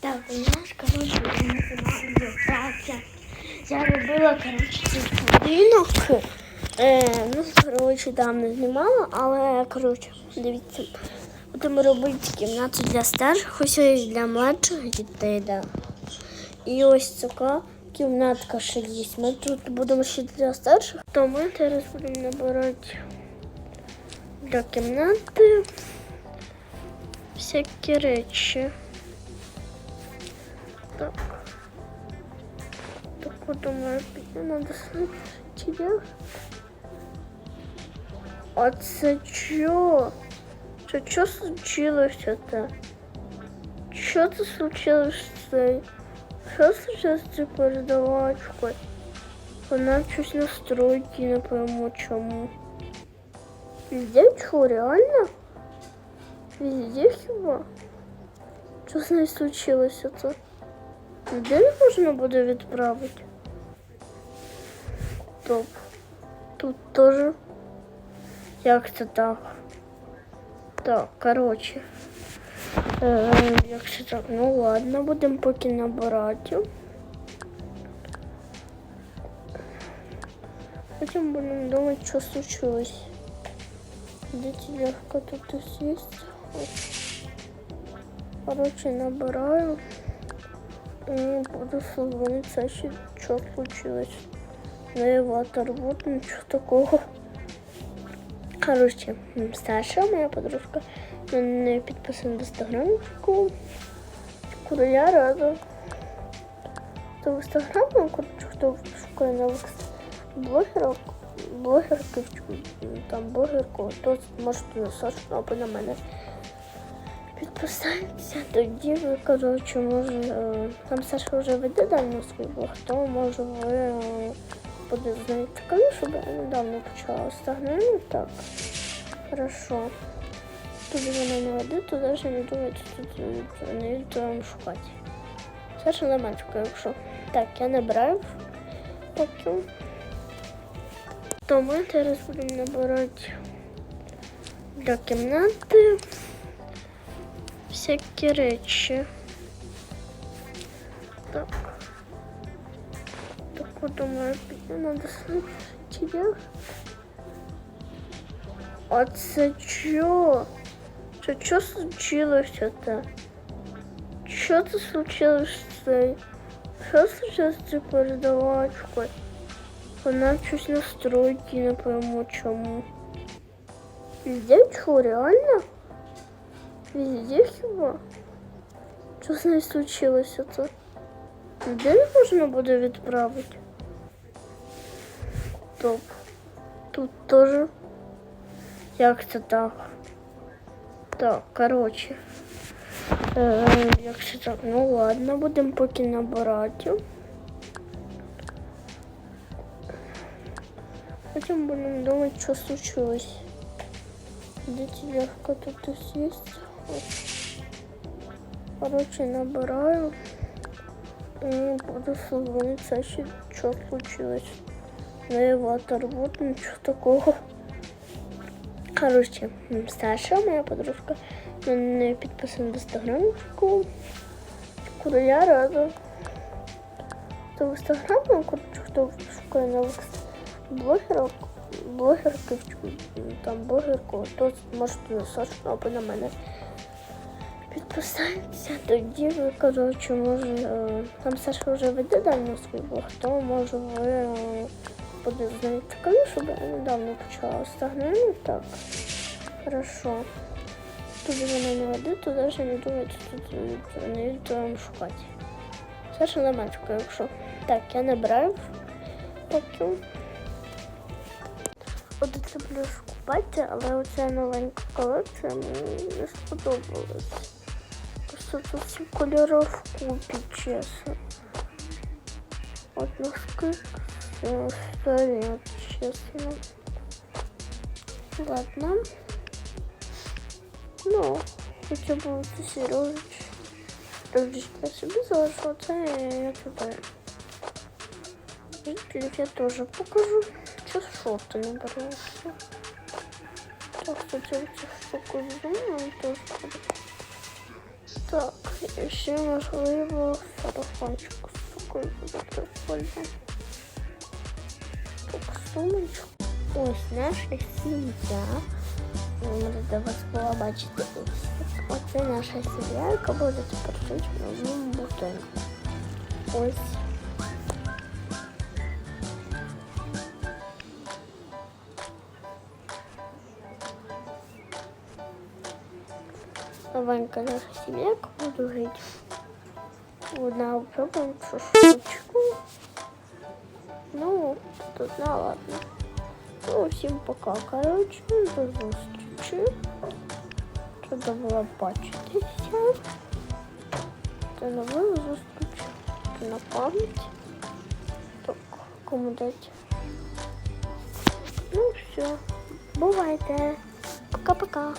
Так, у нас, коротше, праця. Я робила, коротше, цей будинок. Е, ну, коротше, там не знімала, але, коротше, дивіться. Будемо робити кімнату для старших, ось і для младших дітей, да. І ось така кімнатка ще є. Ми тут будемо ще для старших, то ми зараз будемо набирати для кімнати всякі речі. Так. Так вот думаю, мне надо смотреть. А це чё? Це що случилось это? Що це случилось з цей? Що случилось з цією передавачкою? Вона щось настройки, не пойму чому. Везде що, реально? Везде хіба? Що з нею случилось это? Де можна буде відправити? Топ. Тут теж. Як це так? Так, коротше. Е, як це так? Ну ладно, будемо поки набирати. Потім будемо думати, що случилось. Де тележка тут є? Ось. Набираю. Ну, буду созвониться, ще що случилось. На еватор, вот ничего такого. Короче, м, старша моя подружка на неї підписана в інстаграмчику. Куди я рада. То в інстаграм, ну, коротше, хто шукає блогерок, блогерки, там блогерку, то можете Сашу або на мене підписатися, тоді ви, коротше, може, е, там Саша вже веде давно свій блог, то може ви буде з нею цікаві, щоб я недавно почала стагнути. Так, хорошо. Туди вона не веде, то навіть не думайте тут е, не там шукати. Саша мене якщо. Так, я набираю поки. То ми зараз будемо набирати для кімнати всякі речі. Так. Так вот думаю, мне надо смотреть. А це чё? Це що случилось это? Що це случилось з цей? Що случилось з цією передавачкою? Вона щось настройки, не пойму чому. Везде що, реально? Везде хіба? Що з нею случилось это? Де можна буде відправити? Топ. Тут теж. Як це так? Так, коротше. Е, як це так? Ну ладно, будемо поки набирати. Потім будемо думати, що случилось. Де тележка тут ось Короче, набираю. Ну, буду ще що случилось. На еватор, вот ничего такого. Короче, м, старша моя подружка неї підписана в інстаграмчику. Куди я рада. То в інстаграм, ну, короче, хто шукає нових блогерок, блогерки, там блогерку, то можете на Сашу або на мене підписатися. Тоді ви, коротше, може, е, там Саша вже веде давно свій блог, то може ви буде з нею цікаві, щоб я недавно почала стагнути. Так, хорошо. Туди вона не веде, то навіть не думайте тут е, не там шукати. Саша чекає, якщо. Так, я набираю поки. От це плюс купати, але оця новенька колекція мені не сподобалась. Просто тут всі кольори в купі, чесно. От носки е, старі, от чесно. Ладно. Ну, хоча б це Сережич. Сережич я собі залишила, це я туди. Видите, я тоже покажу. Сейчас шорты набрался. Так, кстати, вот эти штуку взяла, тоже. Так. і ще можливо сарафанчик з такою прикольно. Так, сумочку. Ось наша сім'я. Ви можете вас була бачити ось. Оце наша сім'я, яка буде тепер жити в новому будинку. Ось. Новенька наша сім'я, яка буде жити. Одна пробуємо шашлычку. Ну, тут на ладно. Ну, всім пока. Коротше, до зустрічі. Треба було бачитися. До нових зустрічей. На пам'ять. Так, кому дати. Ну, все. Бувайте. Пока-пока.